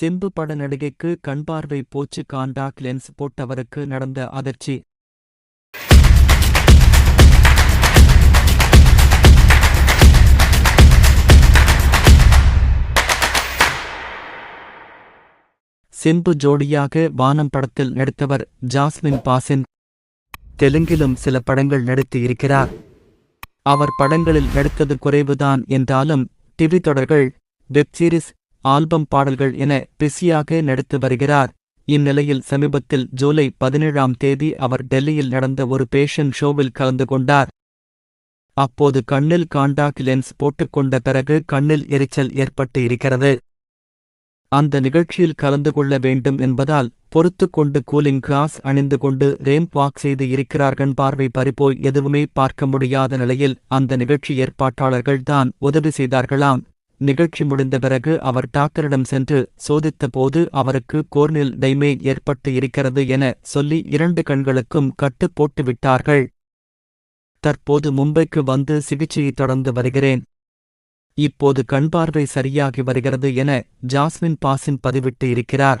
சிம்பு பட நடிகைக்கு கண்பார்வை போச்சு. காண்டாக்ட் லென்ஸ் போட்டவருக்கு நடந்த அதிர்ச்சி. செம்பு ஜோடியாக வானம் படத்தில் நடித்தவர் ஜாஸ்மின் பாசின். தெலுங்கிலும் சில படங்கள் நடித்து இருக்கிறார். அவர் படங்களில் நடித்தது குறைவுதான் என்றாலும் டிவி தொடர்கள் வெப் சீரிஸ் ஆல்பம் பாடல்கள் என பிஸியாக நடித்து வருகிறார். இந்நிலையில் சமீபத்தில் ஜூலை பதினேழாம் தேதி அவர் டெல்லியில் நடந்த ஒரு பேஷன் ஷோவில் கலந்து கொண்டார். அப்போது கண்ணில் காண்டாக்ட் லென்ஸ் போட்டுக்கொண்ட பிறகு கண்ணில் எரிச்சல் ஏற்பட்டு இருக்கிறது. அந்த நிகழ்ச்சியில் கலந்து கொள்ள வேண்டும் என்பதால் பொறுத்துக்கொண்டு கூலிங் கிளாஸ் அணிந்து கொண்டு ரேம்ப் வாக் செய்து இருக்கிறார்கள் பார்வை பறிப்போய் எதுவுமே பார்க்க முடியாத நிலையில் அந்த நிகழ்ச்சி ஏற்பாட்டாளர்கள் தான் உதவி செய்தார்களாம். நிகழ்ச்சி முடிந்த பிறகு அவர் டாக்டரிடம் சென்று சோதித்தபோது அவருக்கு கோர்னில் டைமே ஏற்பட்டு இருக்கிறது என சொல்லி இரண்டு கண்களுக்கும் கட்டு போட்டுவிட்டார்கள். தற்போது மும்பைக்கு வந்து சிகிச்சையை தொடர்ந்து வருகிறேன். இப்போது கண்பார்வை சரியாகி வருகிறது என ஜாஸ்மின் பாசின் பதிவிட்டு இருக்கிறார்.